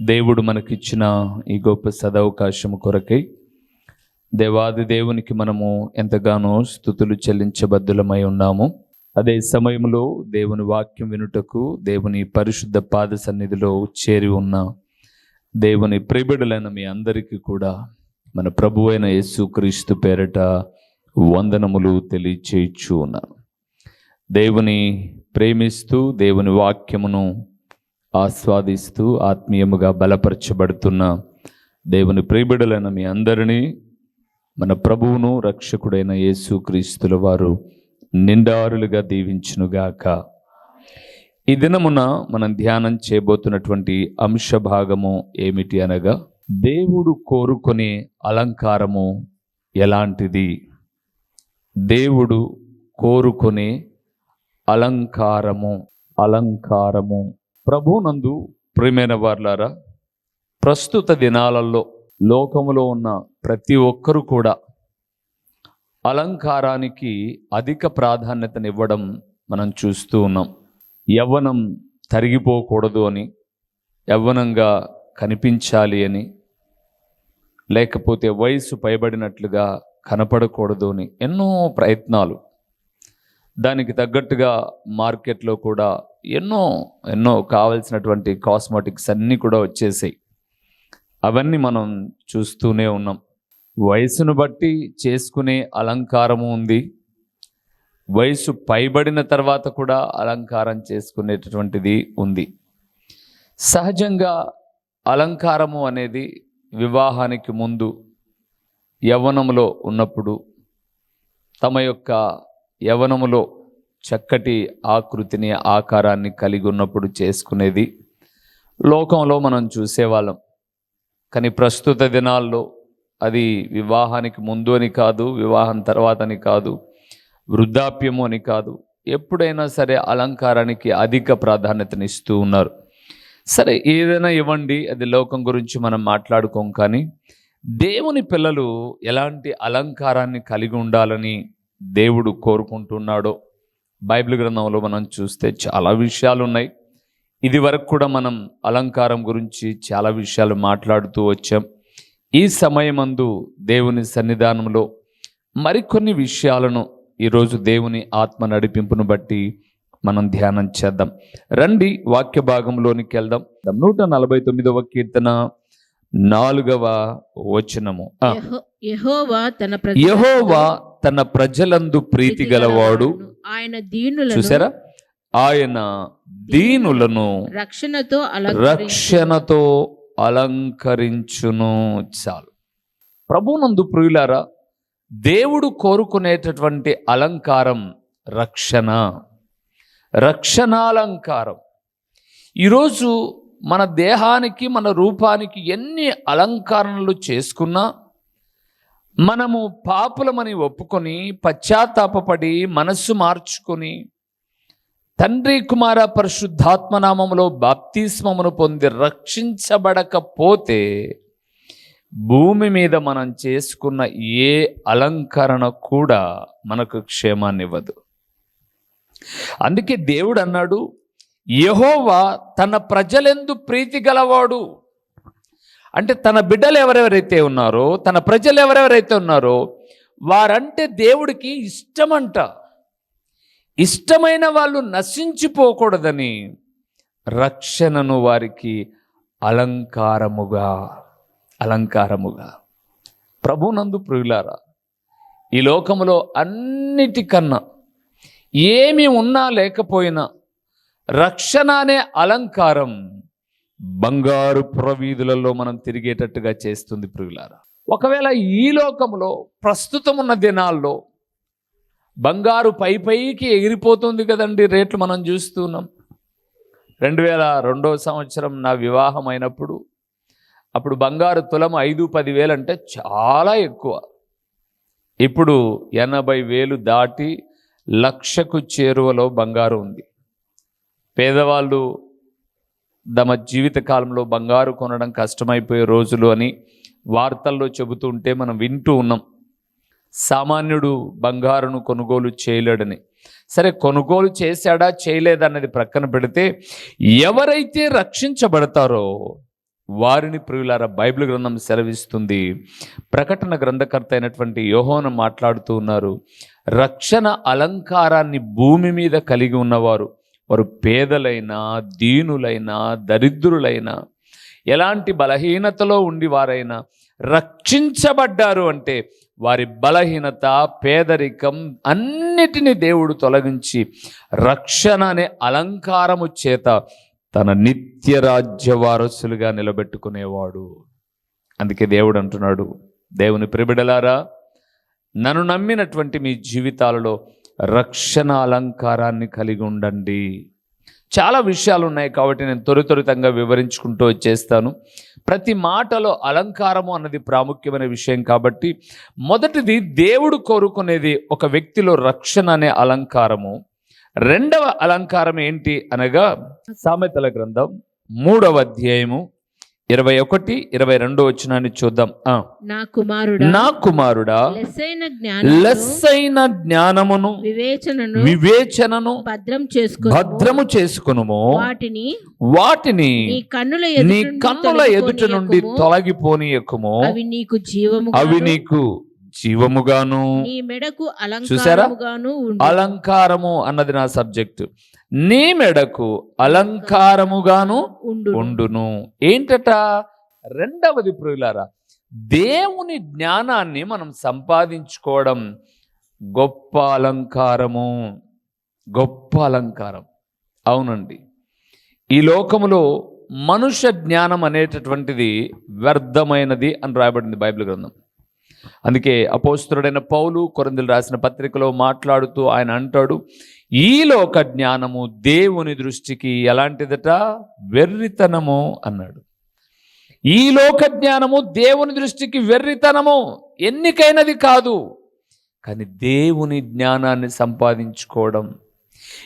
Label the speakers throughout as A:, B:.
A: దేవుడు మనకిచ్చిన ఈ గొప్ప సదవకాశం కొరకై దేవాది దేవునికి మనము ఎంతగానో స్థుతులు చెల్లించబద్దులమై ఉన్నాము. అదే సమయంలో దేవుని వాక్యం వినుటకు దేవుని పరిశుద్ధ పాద సన్నిధిలో చేరి ఉన్న దేవుని ప్రిబిడులైన మీ అందరికీ కూడా మన ప్రభు అయిన యేసుక్రీస్తు పేరట వందనములు తెలియచేయచ్చు ఉన్నాను దేవుని ప్రేమిస్తూ దేవుని వాక్యమును ఆస్వాదిస్తూ ఆత్మీయముగా బలపరచబడుతున్న దేవుని ప్రియబిడలైన మీ అందరినీ మన ప్రభువును రక్షకుడైన యేసుక్రీస్తుల వారు నిండారులుగా దీవించునుగాక. ఈ దినమున మనం ధ్యానం చేయబోతున్నటువంటి అంశ భాగము ఏమిటి అనగా దేవుడు కోరుకునే అలంకారము ఎలాంటిది? దేవుడు కోరుకునే అలంకారము అలంకారము ప్రభునందు ప్రియమైన వార్లారా ప్రస్తుత దినాలలో లోకములో ఉన్న ప్రతి ఒక్కరూ కూడా అలంకారానికి అధిక ప్రాధాన్యతనివ్వడం మనం చూస్తూ ఉన్నాం. యవ్వనం తరిగిపోకూడదు అని యవ్వనంగా కనిపించాలి అని లేకపోతే వయసు పైబడినట్లుగా కనపడకూడదు అని ఎన్నో ప్రయత్నాలు దానికి తగ్గట్టుగా మార్కెట్లో కూడా ఎన్నో ఎన్నో కావలసినటువంటి కాస్మెటిక్స్ అన్నీ కూడా వచ్చేసాయి. అవన్నీ మనం చూస్తూనే ఉన్నాం. వయసును బట్టి చేసుకునే అలంకారము ఉంది. వయసు పైబడిన తర్వాత కూడా అలంకారం చేసుకునేటటువంటిది ఉంది. సహజంగా అలంకారము అనేది వివాహానికి ముందు యవ్వనంలో ఉన్నప్పుడు తమ యొక్క యవనములో చక్కటి ఆకృతిని ఆకారాన్ని కలిగి ఉన్నప్పుడు చేసుకునేది లోకంలో మనం చూసేవాళ్ళం. కానీ ప్రస్తుత దినాల్లో అది వివాహానికి ముందు అని కాదు వివాహం తర్వాత అని కాదు వృద్ధాప్యము అని కాదు ఎప్పుడైనా సరే అలంకారానికి అధిక ప్రాధాన్యతనిస్తూ ఉన్నారు. సరే ఏదైనా ఇవ్వండి అది లోకం గురించి మనం మాట్లాడుకోం కానీ దేవుని పిల్లలు ఎలాంటి అలంకారాన్ని కలిగి ఉండాలని దేవుడు కోరుకుంటున్నాడో బైబిల్ గ్రంథంలో మనం చూస్తే చాలా విషయాలు ఉన్నాయి ఇది వరకు కూడా మనం అలంకారం గురించి చాలా విషయాలు మాట్లాడుతూ వచ్చాం. ఈ సమయమందు దేవుని సన్నిధానంలో మరికొన్ని విషయాలను ఈరోజు దేవుని ఆత్మ నడిపింపును బట్టి మనం ధ్యానం చేద్దాం. రండి వాక్య భాగంలోనికి వెళ్దాం. నూట నలభై తొమ్మిదవ కీర్తన నాలుగవ వచనము.
B: యెహోవా తన
A: ప్రజలందు ప్రీతి గలవాడు.
B: ఆయన దీనులను
A: చూసారా? ఆయన దీనులను
B: రక్షణతో
A: రక్షణతో అలంకరించును. చాలు. ప్రభునందు ప్రియులారా దేవుడు కోరుకునేటటువంటి అలంకారం రక్షణ. రక్షణాలంకారం. ఈరోజు మన దేహానికి మన రూపానికి ఎన్ని అలంకరణలు చేసుకున్నా మనము పాపులమని ఒప్పుకొని పశ్చాత్తాపడి మనస్సు మార్చుకొని తండ్రి కుమార పరిశుద్ధాత్మ నామములో బాప్తిస్మమును పొంది రక్షించబడకపోతే భూమి మీద మనం చేసుకున్న ఏ అలంకరణ కూడా మనకు క్షేమాన్ని ఇవ్వదు అందుకే దేవుడు అన్నాడు యెహోవా తన ప్రజలెందు ప్రీతి గలవాడు. అంటే తన బిడ్డలు ఎవరెవరైతే ఉన్నారో తన ప్రజలు ఎవరెవరైతే ఉన్నారో వారంటే దేవుడికి ఇష్టమంట. ఇష్టమైన వాళ్ళు నశించిపోకూడదని రక్షణను వారికి అలంకారముగా అలంకారముగా. ప్రభునందు ప్రియులారా ఈ లోకములో అన్నిటికన్నా ఏమి ఉన్నా లేకపోయినా రక్షణ అనే అలంకారం బంగారు ప్రవీధులలో మనం తిరిగేటట్టుగా చేస్తుంది ప్రియులారా. ఒకవేళ ఈ లోకంలో ప్రస్తుతం ఉన్న దినాల్లో బంగారు పై పైకి ఎగిరిపోతుంది కదండి రేట్లు మనం చూస్తున్నాం రెండు వేల రెండో సంవత్సరం నా వివాహం అయినప్పుడు అప్పుడు బంగారు తులం ఐదు పదివేలు అంటే చాలా ఎక్కువ. ఇప్పుడు ఎనభై వేలు దాటి లక్షకు చేరువలో బంగారు ఉంది. పేదవాళ్ళు తమ జీవితకాలంలో బంగారు కొనడం కష్టమైపోయే రోజులు అని వార్తల్లో చెబుతూ ఉంటే మనం వింటూ ఉన్నాం. సామాన్యుడు బంగారును కొనుగోలు చేయలేడని. సరే కొనుగోలు చేశాడా చేయలేదన్నది ప్రక్కన పెడితే ఎవరైతే రక్షించబడతారో వారిని ప్రియులార బైబిల్ గ్రంథం సెలవిస్తుంది. ప్రకటన గ్రంథకర్త అయినటువంటి యోహోన మాట్లాడుతూ ఉన్నారు. రక్షణ అలంకారాన్ని భూమి మీద కలిగి ఉన్నవారు వారు పేదలైనా దీనులైనా దరిద్రులైనా ఎలాంటి బలహీనతలో ఉండి వారైనా రక్షించబడ్డారు అంటే వారి బలహీనత పేదరికం అన్నిటినీ దేవుడు తొలగించి రక్షణ అనే అలంకారము చేత తన నిత్య రాజ్య వారసులుగా నిలబెట్టుకునేవాడు. అందుకే దేవుడు అంటున్నాడు దేవుని ప్రిబిడలారా నన్ను నమ్మినటువంటి మీ జీవితాలలో రక్షణ అలంకారాన్ని కలిగి ఉండండి. చాలా విషయాలు ఉన్నాయి కాబట్టి నేను త్వర త్వరితంగా వివరించుకుంటూ వచ్చేస్తాను. ప్రతి మాటలో అలంకారము అన్నది ప్రాముఖ్యమైన విషయం కాబట్టి మొదటిది దేవుడు కోరుకునేది ఒక వ్యక్తిలో రక్షణ అనే అలంకారము. రెండవ అలంకారం ఏంటి అనగా సామెతల గ్రంథం మూడవ అధ్యాయము ఇరవై ఒకటి ఇరవై రెండో వచ్చినాన్ని చూద్దాం.
B: నా కుమారుడా
A: నా కుమారుడా
B: లెస్సైన జ్ఞానం
A: లెస్సైన జ్ఞానమును
B: వివేచనను
A: వివేచనను
B: భద్రం చేసుకుని
A: భద్రము చేసుకునుము.
B: వాటిని
A: వాటిని
B: నీ కన్నుల
A: నీ
B: ఎదుట
A: కన్నుల ఎదుట నుండి తొలగిపోనీయకుము.
B: అవి నీకు జీవము
A: అవి నీకు జీవముగాను.
B: నీ మెడకు? అలంకారముగాను ఉండు.
A: అలంకారము అన్నది నా సబ్జెక్టు. నీ మెడకు అలంకారముగాను
B: ఉండు
A: ఉండును. ఏంటట? రెండవది ప్రియులారా దేవుని జ్ఞానాన్ని మనం సంపాదించుకోవడం గొప్ప అలంకారము. గొప్ప అలంకారం. అవునండి. ఈ లోకములో మనుష్య జ్ఞానం అనేటటువంటిది వ్యర్థమైనది అని రాయబడింది బైబిల్ గ్రంథం. అందుకే అపోస్తుడైన పౌలు కొరందులు రాసిన పత్రికలో మాట్లాడుతూ ఆయన అంటాడు ఈ లోక జ్ఞానము దేవుని దృష్టికి ఎలాంటిదట? వెర్రితనము అన్నాడు. ఈ లోక జ్ఞానము దేవుని దృష్టికి వెర్రితనము. ఎన్నికైనది కాదు. కానీ దేవుని జ్ఞానాన్ని సంపాదించుకోవడం.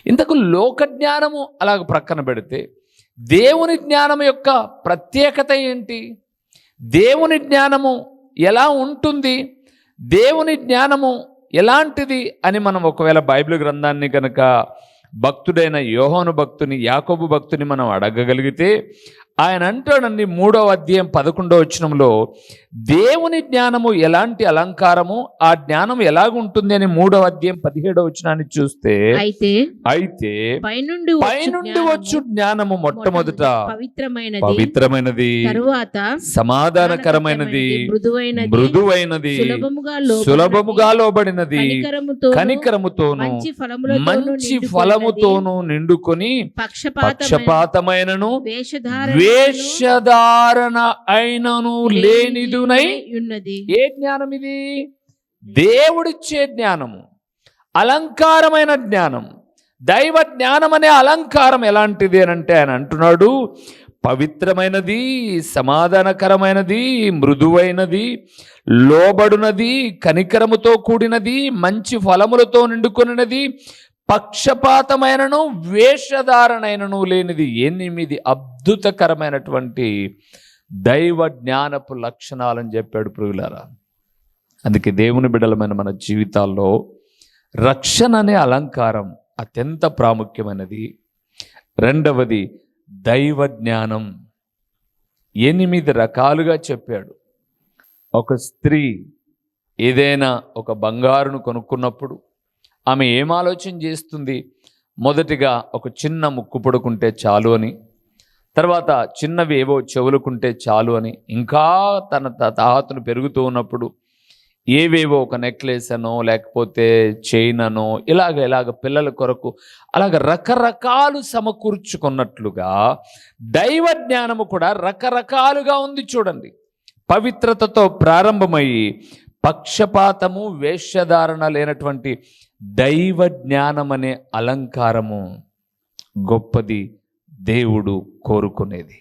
A: ఇంతకు లోక జ్ఞానము అలాగ ప్రక్కన పెడితే దేవుని జ్ఞానం యొక్క ప్రత్యేకత ఏంటి? దేవుని జ్ఞానము ఎలా ఉంటుంది? దేవుని జ్ఞానము ఎలాంటిది అని మనం ఒకవేళ బైబిల్ గ్రంథాన్ని కనుక భక్తుడైన యోహోను భక్తుని యాకోబు భక్తుని మనం అడగగలిగితే ఆయన అంటాడండి మూడవ అధ్యాయం పదకొండవ వచనంలో దేవుని జ్ఞానము ఎలాంటి అలంకారము? ఆ జ్ఞానం ఎలాగుంటుంది? అని మూడవ అధ్యాయం పదిహేడవ వచనాన్ని చూస్తే
B: అయితే
A: అయితే
B: పైనుండి వచ్చు
A: పైనుండి
B: జ్ఞానము
A: వచ్చు జ్ఞానము మొట్టమొదట
B: పవిత్రమైనది
A: పవిత్రమైనది
B: తరువాత
A: సమాధానకరమైనది
B: మృదువైనది
A: మృదువైనది
B: సులభముగా లోబడినది, కనికరముతోను,
A: కనికరముతోను
B: మంచి
A: ఫలముతోను నిండుకొని
B: పక్షపాతమైన
A: పక్షపాతమైనను
B: వేషధారణ
A: వేషధారణ అయినను లేనిదునై
B: ఉన్నది.
A: ఏ జ్ఞానం ఇది దేవుడిచ్చే జ్ఞానము అలంకారమైన జ్ఞానం. దైవ జ్ఞానం అనే అలంకారం ఎలాంటిది అని అంటే ఆయన అంటున్నాడు పవిత్రమైనది సమాధానకరమైనది మృదువైనది లోబడునది కనికరముతో కూడినది మంచి ఫలములతో నిండుకొనినది పక్షపాతమైనను వేషధారణైనను లేనిది ఎనిమిది అద్భుతకరమైనటువంటి దైవ జ్ఞానపు లక్షణాలని చెప్పాడు ప్రియులారా. అందుకే దేవుని బిడలమైన మన జీవితాల్లో రక్షణ అనే అలంకారం అత్యంత ప్రాముఖ్యమైనది. రెండవది దైవ జ్ఞానం. ఎనిమిది రకాలుగా చెప్పాడు. ఒక స్త్రీ ఏదైనా ఒక బంగారును కొనుక్కున్నప్పుడు ఆమె ఏం ఆలోచన చేస్తుంది? మొదటిగా ఒక చిన్న ముక్కు పొడుకుంటే చాలు అని తర్వాత చిన్నవి ఏవో చెవులుకుంటే చాలు అని ఇంకా తన తాహతను పెరుగుతూ ఉన్నప్పుడు ఏవేవో ఒక నెక్లెస్ అనో లేకపోతే చైన్ అనో ఇలాగ ఇలాగ పిల్లల కొరకు అలాగ రకరకాలు సమకూర్చుకున్నట్లుగా దైవ జ్ఞానము కూడా రకరకాలుగా ఉంది చూడండి. పవిత్రతతో ప్రారంభమయ్యి పక్షపాతము వేషధారణ లేనటువంటి దైవ జ్ఞానం అనే అలంకారము గొప్పది దేవుడు కోరుకునేది.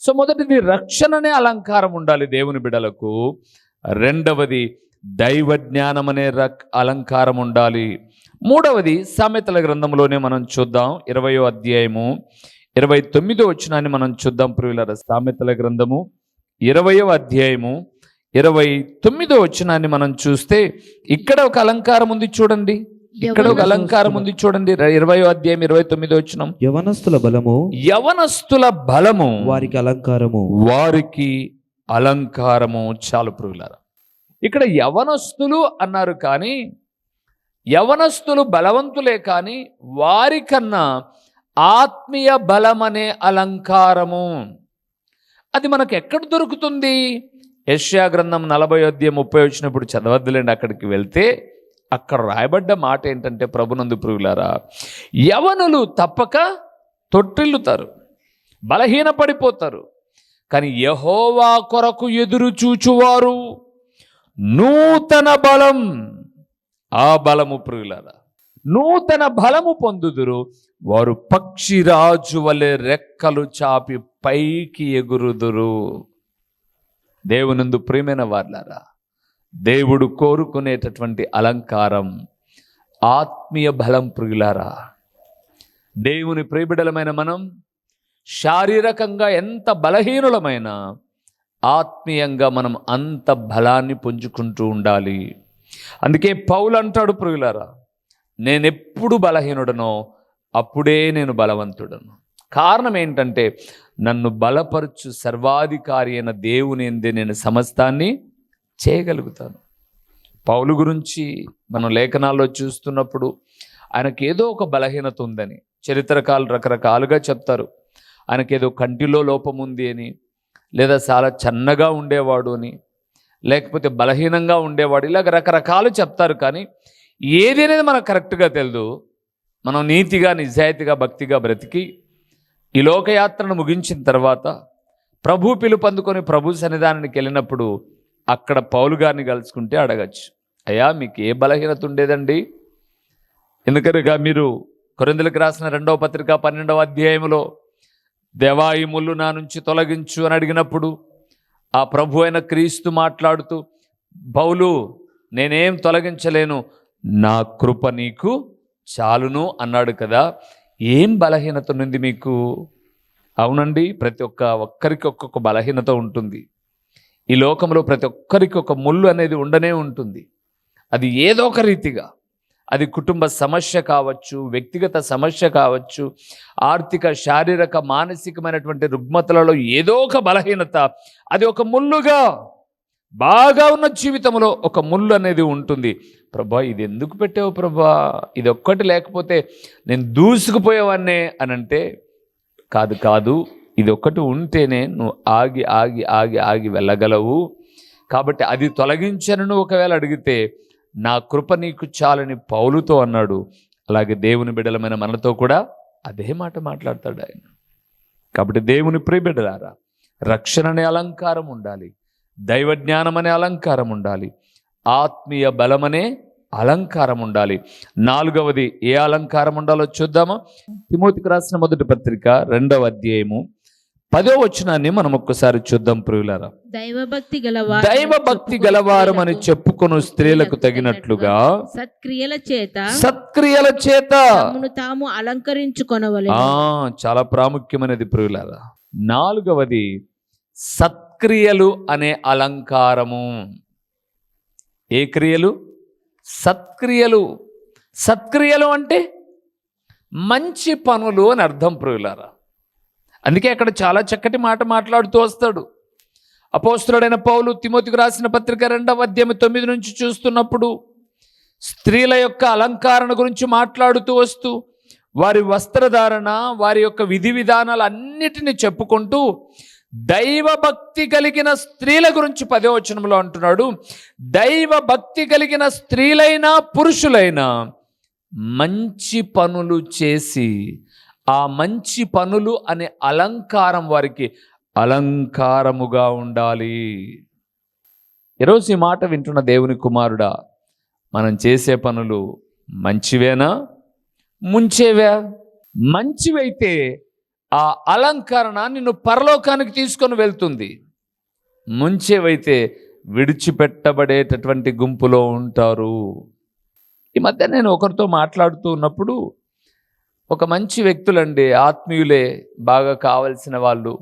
A: సో మొదటిది రక్షణనే అలంకారం ఉండాలి దేవుని బిడలకు. రెండవది దైవ జ్ఞానం అనే రక్ అలంకారం ఉండాలి. మూడవది సామెతల గ్రంథంలోనే మనం చూద్దాం. ఇరవయో అధ్యాయము ఇరవై తొమ్మిదో వచ్చినాన్ని మనం చూద్దాం ప్రియులర. సామెతల గ్రంథము ఇరవయో అధ్యాయము ఇరవై తొమ్మిదో వచ్చినాన్ని మనం చూస్తే ఇక్కడ ఒక అలంకారం ఉంది చూడండి. ఇక్కడ ఒక అలంకారం ఉంది చూడండి. ఇరవయో అధ్యాయం ఇరవై తొమ్మిదో వచ్చినాం
C: యవనస్తుల బలము.
A: యవనస్తుల బలము.
C: వారికి అలంకారము.
A: వారికి అలంకారము. చాలు ప్రియులారా. ఇక్కడ యవనస్తులు అన్నారు కానీ యవనస్తులు బలవంతులే కానీ వారికన్నా ఆత్మీయ బలం అనే అలంకారము. అది మనకు ఎక్కడ దొరుకుతుంది? యష్యా గ్రంథం నలభై అధ్యాయం ముప్పై వచ్చినప్పుడు చదవద్దులేండి అక్కడికి వెళ్తే అక్కడ రాయబడ్డ మాట ఏంటంటే ప్రభునందు పురుగులారా యవనులు తప్పక తొట్టిల్లుతారు బలహీనపడిపోతారు కానీ యహోవా కొరకు ఎదురు చూచువారు. నూతన బలం ఆ బలము ప్రియులారా. నూతన బలము పొందుదురు వారు పక్షిరాజు వలె రెక్కలు చాపి పైకి ఎగురుదురు. దేవునందు ప్రేమైన వాళ్ళారా దేవుడు కోరుకునేటటువంటి అలంకారం ఆత్మీయ బలం ప్రియులారా. దేవుని ప్రియబిడలమైన మనం శారీరకంగా ఎంత బలహీనులమైన ఆత్మీయంగా మనం అంత బలాన్ని పుంజుకుంటూ ఉండాలి. అందుకే పౌలు అంటాడు ప్రియులారా నేనెప్పుడు బలహీనుడనో అప్పుడే నేను బలవంతుడను. కారణం ఏంటంటే నన్ను బలపరచు సర్వాధికారి అయిన దేవుని ఎందే నేను సమస్తాన్ని చేయగలుగుతాను. పౌలు గురించి మనం లేఖనాల్లో చూస్తున్నప్పుడు ఆయనకి ఏదో ఒక బలహీనత ఉందని చరిత్రకాలు రకరకాలుగా చెప్తారు. ఆయనకి ఏదో కంటిలో లోపం ఉంది అని లేదా చాలా చన్నగా ఉండేవాడు అని లేకపోతే బలహీనంగా ఉండేవాడు ఇలాగ రకరకాలు చెప్తారు కానీ ఏది అనేది మనకు కరెక్ట్గా తెలియదు మనం నీతిగా నిజాయితీగా భక్తిగా బ్రతికి ఈ లోకయాత్రను ముగించిన తర్వాత ప్రభు పిలుపు అందుకొని ప్రభు సన్నిధానానికి వెళ్ళినప్పుడు అక్కడ పౌలు గారిని కలుసుకుంటే అడగచ్చు అయ్యా మీకు ఏ బలహీనత ఉండేదండి? ఎందుకనగా మీరు కొరిందులకు రాసిన రెండవ పత్రిక పన్నెండవ అధ్యాయంలో దేవా ముళ్ళు నా నుంచి తొలగించు అని అడిగినప్పుడు ఆ ప్రభు అయిన క్రీస్తు మాట్లాడుతూ బౌలు నేనేం తొలగించలేను నా కృప నీకు చాలును అన్నాడు కదా. ఏం బలహీనత ఉంది మీకు? అవునండి ప్రతి ఒక్క ఒక్కరికి ఒక్కొక్క బలహీనత ఉంటుంది. ఈ లోకంలో ప్రతి ఒక్కరికి ఒక ముళ్ళు అనేది ఉండనే ఉంటుంది. అది ఏదో ఒక రీతిగా. అది కుటుంబ సమస్య కావచ్చు వ్యక్తిగత సమస్య కావచ్చు ఆర్థిక శారీరక మానసికమైనటువంటి రుగ్మతలలో ఏదో ఒక బలహీనత. అది ఒక ముళ్ళుగా. బాగా ఉన్న జీవితంలో ఒక ముళ్ళు అనేది ఉంటుంది. ప్రభా ఇది ఎందుకు పెట్టావు ప్రభా? ఇది ఒక్కటి లేకపోతే నేను దూసుకుపోయేవాన్నే అని అంటే కాదు కాదు ఇది ఒక్కటి ఉంటేనే నువ్వు ఆగి ఆగి ఆగి ఆగి వెళ్ళగలవు. కాబట్టి అది తొలగించనను ఒకవేళ అడిగితే నా కృప నీకు చాలని పౌలుతో అన్నాడు. అలాగే దేవుని బిడ్డలమైన మనతో కూడా అదే మాట మాట్లాడతాడు ఆయన. కాబట్టి దేవుని ప్రియబిడ్డలారా రక్షణ అనే అలంకారం ఉండాలి. దైవ జ్ఞానం అనే అలంకారం ఉండాలి ఆత్మీయ బలమనే అలంకారం ఉండాలి నాలుగవది ఏ అలంకారం ఉండాలో చూద్దామా? తిమోతికి రాసిన మొదటి పత్రిక రెండవ అధ్యాయము పదో వచనాన్ని మనం ఒక్కసారి చూద్దాం ప్రియులారా.
B: దైవభక్తి గల
A: దైవ భక్తి గలవారం అని చెప్పుకొను స్త్రీలకు తగినట్లుగా
B: సత్క్రియల చేత
A: సత్క్రియల చేత
B: తాము అలంకరించుకొనవలె
A: ఆ చాలా ప్రాముఖ్యమైనది ప్రియులారా. నాలుగవది సత్క్రియలు అనే అలంకారము. ఏ క్రియలు? సత్క్రియలు. సత్క్రియలు అంటే మంచి పనులు అని అర్థం ప్రియులారా. అందుకే అక్కడ చాలా చక్కటి మాట మాట్లాడుతూ వస్తాడు. అపోస్తుడైన పౌలు తిమోతికి రాసిన పత్రిక రెండవ అధ్యాయం తొమ్మిది నుంచి చూస్తున్నప్పుడు స్త్రీల యొక్క అలంకరణ గురించి మాట్లాడుతూ వస్తూ వారి వస్త్రధారణ వారి యొక్క విధి విధానాలు అన్నిటిని చెప్పుకుంటూ దైవభక్తి కలిగిన స్త్రీల గురించి పదో వచనంలో అంటున్నాడు. దైవభక్తి కలిగిన స్త్రీలైనా పురుషులైనా మంచి పనులు చేసి ఆ మంచి పనులు అనే అలంకారం వారికి అలంకారముగా ఉండాలి. ఈరోజు ఈ మాట వింటున్న దేవుని కుమారుడా మనం చేసే పనులు మంచివేనా? ముంచేవా? మంచివైతే ఆ అలంకరణ నిన్ను పరలోకానికి తీసుకొని వెళ్తుంది. ముంచేవైతే విడిచిపెట్టబడేటటువంటి గుంపులో ఉంటారు. ఈ మధ్య నేను ఒకరితో మాట్లాడుతూ ఉన్నప్పుడు ఒక మంచి వ్యక్తులండి ఆత్మీయులే బాగా కావలసిన వాళ్ళు.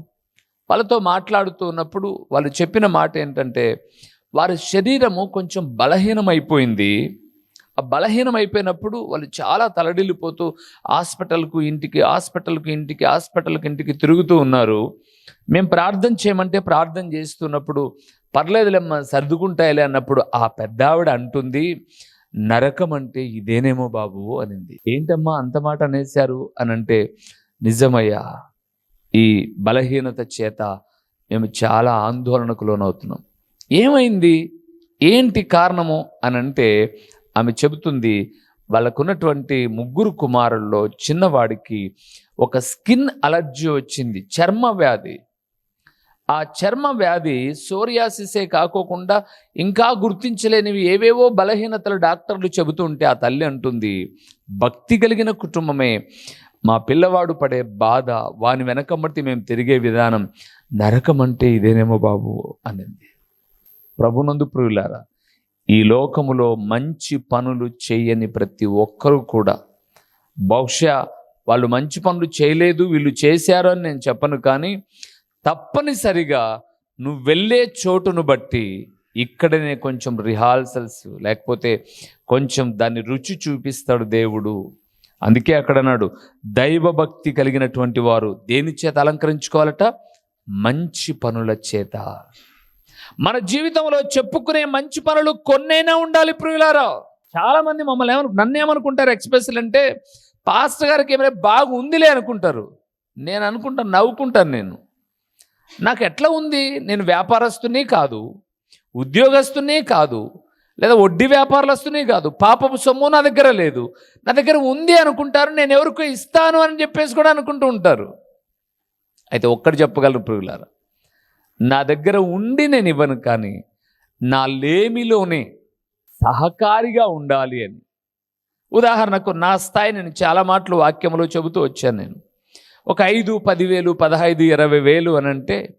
A: వాళ్ళతో మాట్లాడుతూ ఉన్నప్పుడు వాళ్ళు చెప్పిన మాట ఏంటంటే వారి శరీరము కొంచెం బలహీనమైపోయింది. ఆ బలహీనం అయిపోయినప్పుడు వాళ్ళు చాలా తలడిల్లిపోతూ హాస్పిటల్కు ఇంటికి హాస్పిటల్కు ఇంటికి హాస్పిటల్కి ఇంటికి తిరుగుతూ ఉన్నారు. మేము ప్రార్థన చేయమంటే ప్రార్థన చేస్తున్నప్పుడు పర్లేదులేమ్మా సర్దుకుంటాయిలే అన్నప్పుడు ఆ పెద్దావిడ అంటుంది నరకం అంటే ఇదేనేమో బాబు అనింది. ఏంటమ్మా అంత మాట అనేశారు? అని అంటే నిజమయ్యా ఈ బలహీనత చేత మేము చాలా ఆందోళనకు లోనవుతున్నాం. ఏమైంది? ఏంటి కారణము? అని అంటే ఆమె చెబుతుంది వాళ్ళకున్నటువంటి ముగ్గురు కుమారుల్లో చిన్నవాడికి ఒక స్కిన్ అలర్జీ వచ్చింది చర్మ వ్యాధి. ఆ చర్మ వ్యాధి సోరియాసిసే కాకోకుండా ఇంకా గుర్తించలేనివి ఏవేవో బలహీనతలు డాక్టర్లు చెబుతుంటే ఆ తల్లి అంటుంది భక్తి కలిగిన కుటుంబమే. మా పిల్లవాడు పడే బాధ వాని వెనకమ్మటి మేము తిరిగే విధానం నరకం అంటే ఇదేనేమో బాబు అనింది. ప్రభునందు ప్రియులారా ఈ లోకములో మంచి పనులు చేయని ప్రతి ఒక్కరూ కూడా. బహుశా వాళ్ళు మంచి పనులు చేయలేదు వీళ్ళు చేశారు అని నేను చెప్పను కానీ తప్పనిసరిగా నువ్వు వెళ్ళే చోటును బట్టి ఇక్కడనే కొంచెం రిహార్సల్స్ లేకపోతే కొంచెం దాన్ని రుచి చూపిస్తాడు దేవుడు. అందుకే అక్కడ అన్నాడు దైవభక్తి కలిగినటువంటి వారు దేని చేత అలంకరించుకోవాలట? మంచి పనుల చేత. మన జీవితంలో చెప్పుకునే మంచి పనులు కొన్నైనా ఉండాలి ప్రియులారా? చాలామంది మమ్మల్ని ఏమను నన్ను ఏమనుకుంటారు ఎక్స్ప్రెస్లు అంటే పాస్టర్ గారికి ఏమైనా బాగుందిలే అనుకుంటారు. నేను అనుకుంటాను నవ్వుకుంటాను నేను. నాకు ఎట్లా ఉంది? నేను వ్యాపారస్తుని కాదు ఉద్యోగస్తుని కాదు లేదా వడ్డీ వ్యాపారస్తుని కాదు పాపపు సొమ్ము నా దగ్గర లేదు. నా దగ్గర ఉంది అనుకుంటారు నేను ఎవరికో ఇస్తాను అని చెప్పేసి కూడా అనుకుంటూ ఉంటారు. అయితే ఒక్కటి చెప్పగలను ప్రియులారా నా దగ్గర ఉండి నేను ఇవ్వను కానీ నా లేమిలోనే సహకారిగా ఉండాలి అని. ఉదాహరణకు నా స్థాయి నేను చాలా మాటలు వాక్యంలో చెబుతూ వచ్చాను నేను. ఒక ఐదు పదివేలు పదహైదు ఇరవై వేలు అని అంటే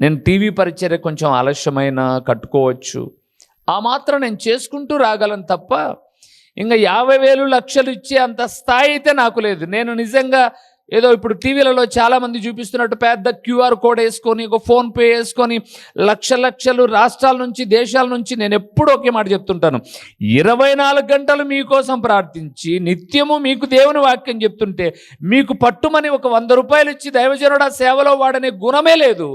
A: నేను టీవీ పరిచర్య కొంచెం ఆలస్యమైన కట్టుకోవచ్చు. ఆ మాత్రం నేను చేసుకుంటూ రాగలను తప్ప ఇంకా యాభై వేలు లక్షలు ఇచ్చే అంత స్థాయి అయితే నాకు లేదు. నేను నిజంగా ఏదో ఇప్పుడు టీవీలలో చాలామంది చూపిస్తున్నట్టు పెద్ద క్యూఆర్ కోడ్ వేసుకొని ఒక ఫోన్పే వేసుకొని లక్ష లక్షలు రాష్ట్రాల నుంచి దేశాల నుంచి నేను ఎప్పుడూ ఒకే మాట చెప్తుంటాను. ఇరవై నాలుగు గంటలు మీకోసం ప్రార్థించి నిత్యము మీకు దేవుని వాక్యం చెప్తుంటే మీకు పట్టుమని ఒక వంద రూపాయలు ఇచ్చి దైవజనుడు ఆ సేవలో వాడనే గుణమే లేదు.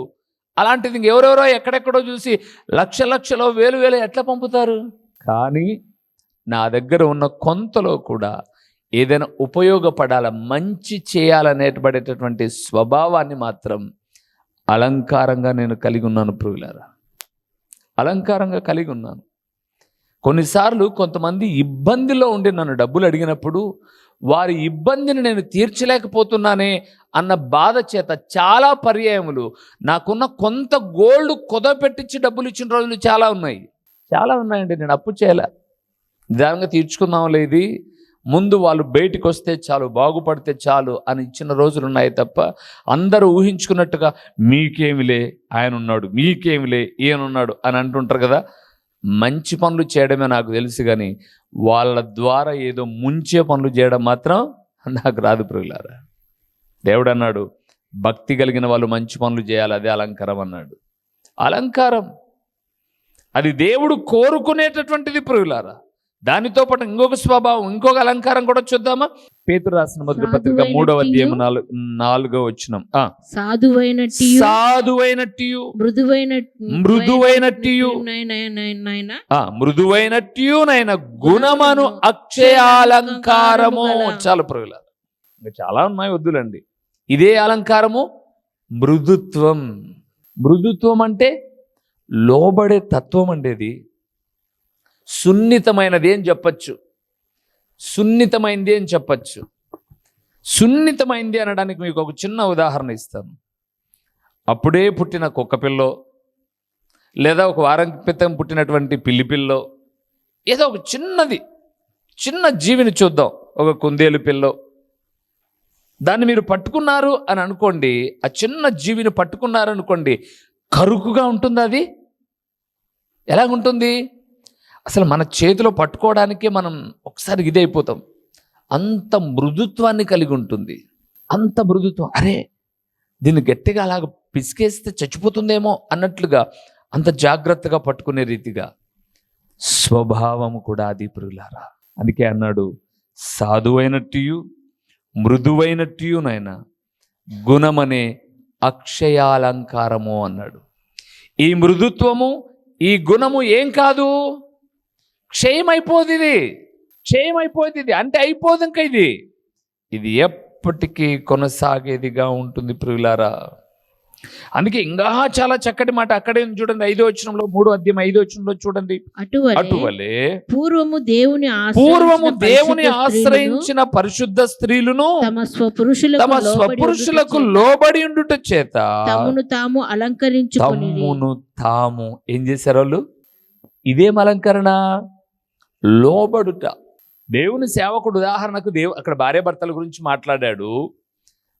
A: అలాంటిది ఇంకెవరెవరో ఎక్కడెక్కడో చూసి లక్ష లక్షలో వేలు వేలు ఎట్లా పంపుతారు? కానీ నా దగ్గర ఉన్న కొంతలో కూడా ఏదైనా ఉపయోగపడాల మంచి చేయాలనేటబడేటటువంటి స్వభావాన్ని మాత్రం అలంకారంగా నేను కలిగి ఉన్నాను ప్రియులారా. అలంకారంగా కలిగి ఉన్నాను. కొన్నిసార్లు కొంతమంది ఇబ్బందిలో ఉండి నన్ను డబ్బులు అడిగినప్పుడు వారి ఇబ్బందిని నేను తీర్చలేకపోతున్నానే అన్న బాధ చేత చాలా పర్యాయములు నాకున్న కొంత గోల్డ్ కుదపెట్టించి డబ్బులు ఇచ్చిన రోజులు చాలా ఉన్నాయి. చాలా ఉన్నాయండి నేను అప్పు చేయలే. నిదానంగా తీర్చుకుందాం లేదు ముందు వాళ్ళు బయటికి వస్తే చాలు బాగుపడితే చాలు అని ఇచ్చిన రోజులు ఉన్నాయి తప్ప అందరూ ఊహించుకున్నట్టుగా మీకేమిలే ఆయన ఉన్నాడు మీకేమిలే ఈయన ఉన్నాడు అని అంటుంటారు కదా. మంచి పనులు చేయడమే నాకు తెలుసు కానీ వాళ్ళ ద్వారా ఏదో ముంచే పనులు చేయడం మాత్రం నాకు రాదు ప్రియులారా. దేవుడు అన్నాడు భక్తి కలిగిన వాళ్ళు మంచి పనులు చేయాలి అదే అలంకారం అన్నాడు. అలంకారం. అది దేవుడు కోరుకునేటటువంటిది ప్రియులారా. దానితో పాటు ఇంకొక స్వభావం ఇంకొక అలంకారం కూడా చూద్దామా? పేతురు రాసిన మొదటి పత్రిక
B: సాధువైన
A: మూడవ అధ్యాయం. నాలుగు నాలుగో వచ్చినం ఆ.
B: సాధువైనట్టియు
A: సాధువైనట్టియు
B: మృదువైన
A: మృదువైనట్టియు
B: నాయన
A: ఆ మృదువైనట్టియునైన గుణమను అక్షయాలంకారము. చాలు ఇంకా చాలా ఉన్నాయి వద్దులండి. ఇదే అలంకారము? మృదుత్వం. మృదుత్వం అంటే లోబడే తత్వం అండేది సున్నితమైనది అని చెప్పచ్చు. సున్నితమైంది అని చెప్పచ్చు. సున్నితమైంది అనడానికి మీకు ఒక చిన్న ఉదాహరణ ఇస్తాను. అప్పుడే పుట్టిన కుక్కపిల్లో లేదా ఒక వారం క్రితం పుట్టినటువంటి పిల్లి పిల్లో ఏదో ఒక చిన్నది చిన్న జీవిని చూద్దాం. ఒక కుందేలు పిల్లో. దాన్ని మీరు పట్టుకున్నారు అని అనుకోండి ఆ చిన్న జీవిని పట్టుకున్నారు అనుకోండి కరుకుగా ఉంటుంది అది? ఎలాగుంటుంది? అసలు మన చేతిలో పట్టుకోవడానికే మనం ఒకసారి ఇదైపోతాం. అంత మృదుత్వాన్ని కలిగి ఉంటుంది. అంత మృదుత్వం. అరే దీన్ని గట్టిగా అలాగ పిసికేస్తే చచ్చిపోతుందేమో అన్నట్లుగా అంత జాగ్రత్తగా పట్టుకునే రీతిగా స్వభావము కూడా అది ప్రియులారా. అందుకే అన్నాడు సాధువైనట్టు మృదువైనట్టునైనా గుణమనే అక్షయాలంకారము అన్నాడు. ఈ మృదుత్వము ఈ గుణము ఏం కాదు? క్షయమైపోదు ఇది క్షయమైపోతుంది ఇది అంటే అయిపోదు ఇంకా ఇది. ఇది ఎప్పటికీ కొనసాగేదిగా ఉంటుంది ప్రియులారా. అందుకే ఇంకా చాలా చక్కటి మాట అక్కడే చూడండి ఐదో వచనంలో మూడో అధ్యాయం ఐదో వచనంలో చూడండి.
B: అటువలే పూర్వము దేవుని
A: పూర్వము
B: ఆశ్రయించిన
A: దేవుని ఆశ్రయించిన పరిశుద్ధ స్త్రీలను
B: తమ స్వపురుషులకు
A: తమ
B: లోబడి
A: స్వపురుషులకు
B: ఉండుట చేత
A: లోబడి ఉండుట చేత
B: తమను తాము అలంకరించుకొని
A: తమ్మును తాము ఏం చేశారు వాళ్ళు? ఇదేం అలంకరణ? లోబడుట. దేవుని సేవకుడు ఉదాహరణకు దేవు అక్కడ భార్య భర్తల గురించి మాట్లాడాడు.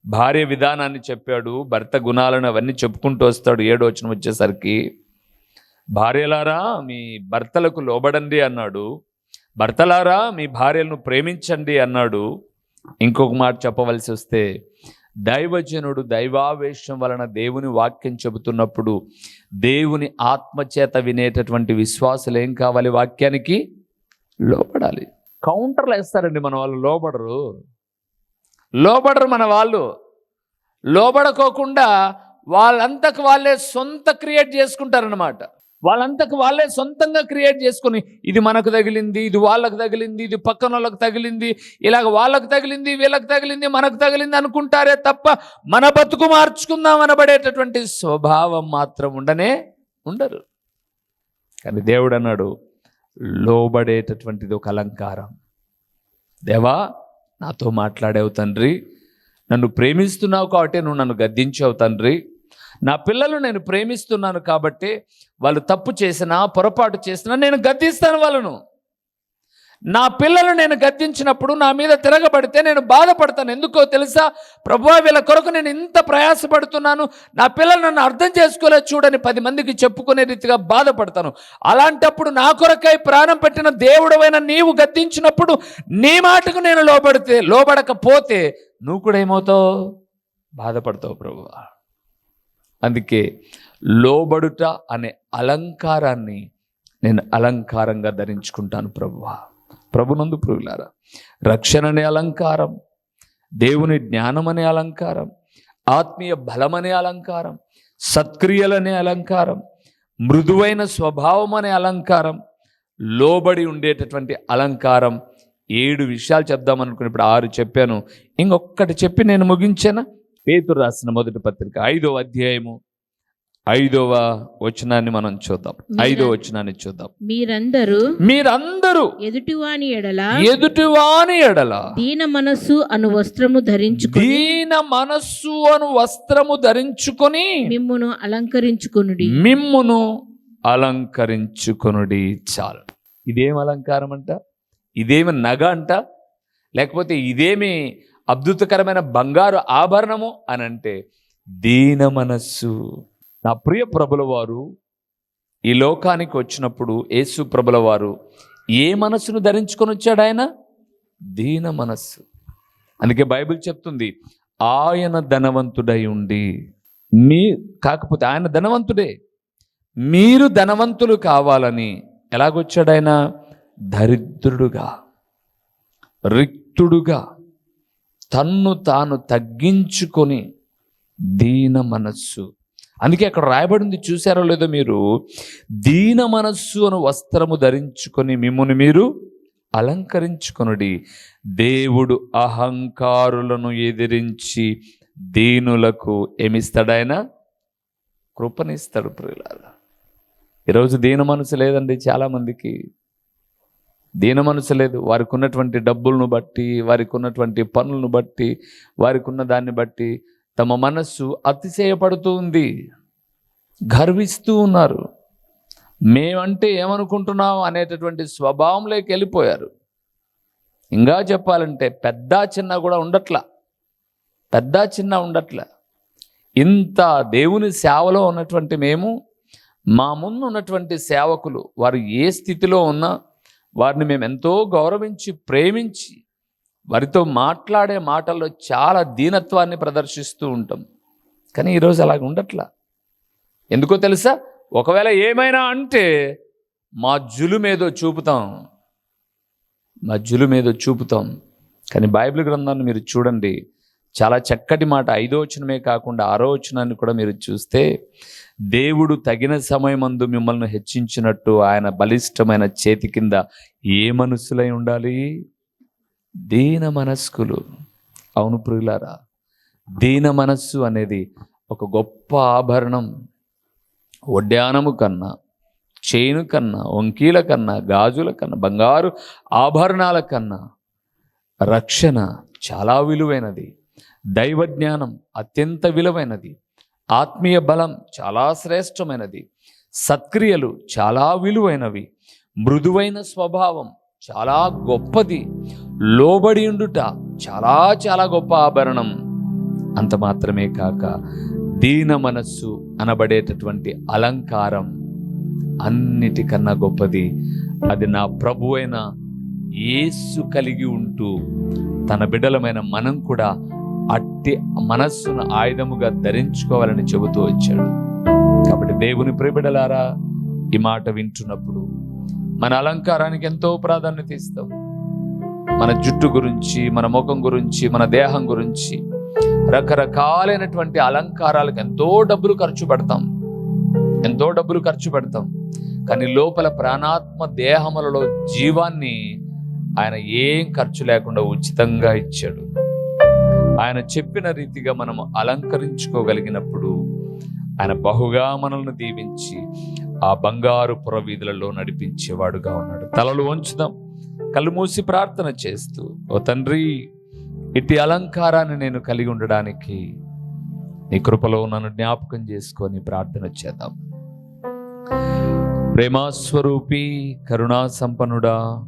A: భార్య విధానాన్ని చెప్పాడు. భర్త గుణాలను అవన్నీ చెప్పుకుంటూ వస్తాడు. ఏడు వచ్చిన వచ్చేసరికి భార్యలారా మీ భర్తలకు లోబడండి అన్నాడు. భర్తలారా మీ భార్యలను ప్రేమించండి అన్నాడు. ఇంకొక మాట చెప్పవలసి వస్తే దైవజనుడు దైవావేశం వలన దేవుని వాక్యం చెబుతున్నప్పుడు దేవుని ఆత్మచేత వినేటటువంటి విశ్వాసులు ఏం కావాలి వాక్యానికి? లోపడాలి కౌంటర్లు వేస్తారండి మన వాళ్ళు లోబడరు. లోబడరు మన వాళ్ళు. లోబడకోకుండా వాళ్ళంతకు వాళ్ళే సొంత క్రియేట్ చేసుకుంటారనమాట వాళ్ళంతకు వాళ్ళే సొంతంగా క్రియేట్ చేసుకొని ఇది మనకు తగిలింది ఇది వాళ్ళకు తగిలింది ఇది పక్కన వాళ్ళకి తగిలింది ఇలాగ వాళ్ళకు తగిలింది వీళ్ళకి తగిలింది మనకు తగిలింది అనుకుంటారే తప్ప మన బతుకు మార్చుకుందాం అనబడేటటువంటి స్వభావం మాత్రం ఉండనే ఉండరు కానీ దేవుడు అన్నాడు లోబడేటటువంటిది ఒక అలంకారం. దేవా నాతో మాట్లాడావు తండ్రి. నన్ను ప్రేమిస్తున్నావు కాబట్టి నువ్వు నన్ను గద్దించావు తండ్రి. నా పిల్లలు నేను ప్రేమిస్తున్నాను కాబట్టి వాళ్ళు తప్పు చేసినా పొరపాటు చేసినా నేను గద్దిస్తాను వాళ్ళను. నా పిల్లలు నేను గద్దించినప్పుడు నా మీద తిరగబడితే నేను బాధపడతాను. ఎందుకో తెలుసా? ప్రభు వీళ్ళ కొరకు నేను ఇంత ప్రయాసపడుతున్నాను. నా పిల్లలు నన్ను అర్థం చేసుకోలేదు చూడని పది మందికి చెప్పుకునే రీతిగా బాధపడతాను. అలాంటప్పుడు నా కొరకై ప్రాణం పెట్టిన దేవుడవైన నీవు గద్దించినప్పుడు నీ మాటకు నేను లోబడితే లోబడకపోతే నువ్వు కూడా ఏమవుతావు? బాధపడతావు ప్రభు అందుకే లోబడుట అనే అలంకారాన్ని నేను అలంకారంగా ధరించుకుంటాను ప్రభువా. ప్రభునందు ప్రభులారా రక్షణ అనే అలంకారం దేవుని జ్ఞానం అనే అలంకారం ఆత్మీయ బలం అనే అలంకారం సత్క్రియలనే అలంకారం మృదువైన స్వభావం అనే అలంకారం లోబడి ఉండేటటువంటి అలంకారం. ఏడు విషయాలు చెప్దాం అనుకుని ఇప్పుడు ఆరు చెప్పాను. ఇంకొకటి చెప్పి నేను ముగించాను? పేతురు రాసిన మొదటి పత్రిక ఐదో అధ్యాయము. ఐదవ వచనాన్ని మనం చూద్దాం. ఐదవ వచనాన్ని చూద్దాం.
B: మీరందరూ
A: మీరందరూ
B: ఎదుటివాని ఎడల
A: ఎదుటివాని ఎడల
B: దీన మనస్సు అను వస్త్రము ధరించుకొని
A: దీన మనస్సు అను వస్త్రము ధరించుకొని
B: మిమ్మును అలంకరించుకొనుడి.
A: మిమ్మును అలంకరించుకొనుడి చాలు. ఇదేం అలంకారం అంట? ఇదేమి నగ అంట? లేకపోతే ఇదేమి అద్భుతకరమైన బంగారు ఆభరణము అని అంటే దీన మనస్సు నా ప్రియ ప్రభుల వారు ఈ లోకానికి వచ్చినప్పుడు యేసు ప్రభుల వారు ఏ మనస్సును ధరించుకొని వచ్చాడు ఆయన? దీన మనస్సు. అందుకే బైబిల్ చెప్తుంది ఆయన ధనవంతుడై ఉండి. మీ కాకపోతే ఆయన ధనవంతుడే. మీరు ధనవంతులు కావాలని ఎలాగొచ్చాడు ఆయన? దరిద్రుడుగా రిక్తుడుగా తన్ను తాను తగ్గించుకొని దీన మనస్సు అందుకే అక్కడ రాయబడింది చూసారో లేదో మీరు? దీన మనస్సు అను వస్త్రము ధరించుకొని మిమ్మును మీరు అలంకరించుకొనుడి. దేవుడు అహంకారులను ఎదిరించి దీనులకు ఏమిస్తాడాయన కృపనిస్తాడు ప్రియులారా. ఈరోజు దీన మనసు లేదండి చాలామందికి. దీన మనసు లేదు. వారికి ఉన్నటువంటి డబ్బులను బట్టి వారికి ఉన్నటువంటి పనులను బట్టి వారికి ఉన్న దాన్ని బట్టి తమ మనస్సు అతిశయపడుతూ ఉంది. గర్విస్తూ ఉన్నారు. మేమంటే ఏమనుకుంటున్నాం అనేటటువంటి స్వభావంలోకి వెళ్ళిపోయారు. ఇంకా చెప్పాలంటే పెద్ద చిన్న కూడా ఉండట్లా. పెద్ద చిన్న ఉండట్ల. ఇంత దేవుని సేవలో ఉన్నటువంటి మేము మా ముందు ఉన్నటువంటి సేవకులు వారు ఏ స్థితిలో ఉన్నా వారిని మేము ఎంతో గౌరవించి ప్రేమించి వారితో మాట్లాడే మాటల్లో చాలా దీనత్వాన్ని ప్రదర్శిస్తూ ఉంటాం. కానీ ఈరోజు అలాగ ఉండట్లా. ఎందుకో తెలుసా? ఒకవేళ ఏమైనా అంటే మా జులుమేదో చూపుతాం. మా జులుమేదో చూపుతాం. కానీ బైబిల్ గ్రంథాన్ని మీరు చూడండి. చాలా చక్కటి మాట. ఐదోచనమే కాకుండా ఆరోచనాన్ని కూడా మీరు చూస్తే దేవుడు తగిన సమయమందు మిమ్మల్ని హెచ్చించినట్టు ఆయన బలిష్టమైన చేతి కింద ఏ మనుషులై ఉండాలి? దీన మనస్కులు. అవును ప్రియులారా దీన మనస్సు అనేది ఒక గొప్ప ఆభరణం. వడ్డానము కన్నా చేను కన్నా వంకీల కన్నా గాజుల కన్నా బంగారు ఆభరణాల కన్నా రక్షణ చాలా విలువైనది. దైవ జ్ఞానం అత్యంత విలువైనది. ఆత్మీయ బలం చాలా శ్రేష్టమైనది. సత్క్రియలు చాలా విలువైనవి. మృదువైన స్వభావం చాలా గొప్పది. లోబడి ఉండుట చాలా చాలా గొప్ప ఆభరణం. అంత మాత్రమే కాక దీన మనస్సు అనబడేటటువంటి అలంకారం అన్నిటికన్నా గొప్పది. అది నా ప్రభు అయిన యేసు కలిగి ఉంటూ తన బిడ్డలమైన మనం కూడా అట్టి మనస్సును ఆయుధముగా ధరించుకోవాలని చెబుతూ వచ్చాడు. కాబట్టి దేవుని ప్రియబిడలారా ఈ మాట వింటున్నప్పుడు మన అలంకారానికి ఎంతో ప్రాధాన్యత ఇస్తాం. మన జుట్టు గురించి మన ముఖం గురించి మన దేహం గురించి రకరకాలైనటువంటి అలంకారాలకు ఎంతో డబ్బులు ఖర్చు పెడతాం. ఎంతో డబ్బులు ఖర్చు పెడతాం. కానీ లోపల ప్రాణాత్మ దేహములలో జీవాన్ని ఆయన ఏం ఖర్చు లేకుండా ఉచితంగా ఇచ్చాడు. ఆయన చెప్పిన రీతిగా మనం అలంకరించుకోగలిగినప్పుడు ఆయన బహుగా మనల్ని దీవించి ఆ బంగారు పురవీధులలో నడిపించేవాడుగా ఉన్నాడు. తలలు వంచుదాం. కళ్ళు మూసి ప్రార్థన చేస్తూ ఓ తండ్రి ఇట్టి అలంకారాన్ని నేను కలిగి ఉండడానికి నీ కృపలో నన్ను జ్ఞాపకం చేసుకొని ప్రార్థన చేద్దాం. ప్రేమాస్వరూపి కరుణా సంపన్నుడా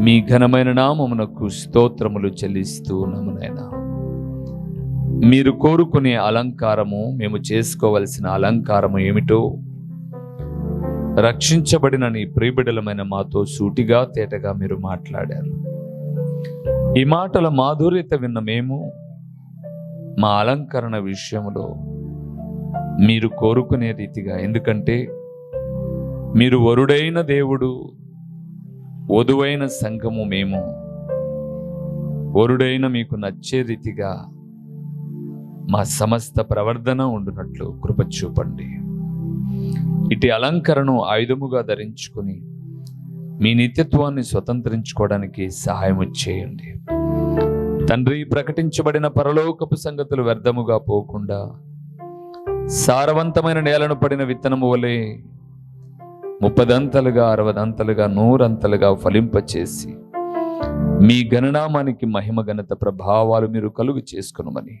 A: మీ ఘనమైన నామమునకు స్తోత్రములు చెల్లిస్తూ నమునైనా. మీరు కోరుకునే అలంకారము మేము చేసుకోవలసిన అలంకారము ఏమిటో రక్షించబడిన నీ ప్రియబిడలమైన మాతో సూటిగా తేటగా మీరు మాట్లాడారు. ఈ మాటల మాధుర్యత విన్న మేము మా అలంకరణ విషయంలో మీరు కోరుకునే రీతిగా ఎందుకంటే మీరు వరుడైన దేవుడు వధువైన సంఘము మేము వరుడైన మీకు నచ్చే రీతిగా మా సమస్త ప్రవర్ధన ఉండునట్లు కృప చూపండి ఇటు అలంకరణను ఆయుధముగా ధరించుకుని మీ నిత్యత్వాన్ని స్వతంత్రించుకోవడానికి సహాయం చేయండి. తండ్రి ప్రకటించబడిన పరలోకపు సంగతులు వ్యర్థముగా పోకుండా సారవంతమైన నేలను పడిన విత్తనము వలె ముప్పదంతలుగా అరవదంతలుగా నూరంతలుగా ఫలింపచేసి మీ గణనామానికి మహిమ ఘనత ప్రభావాలు మీరు కలుగు చేసుకునమని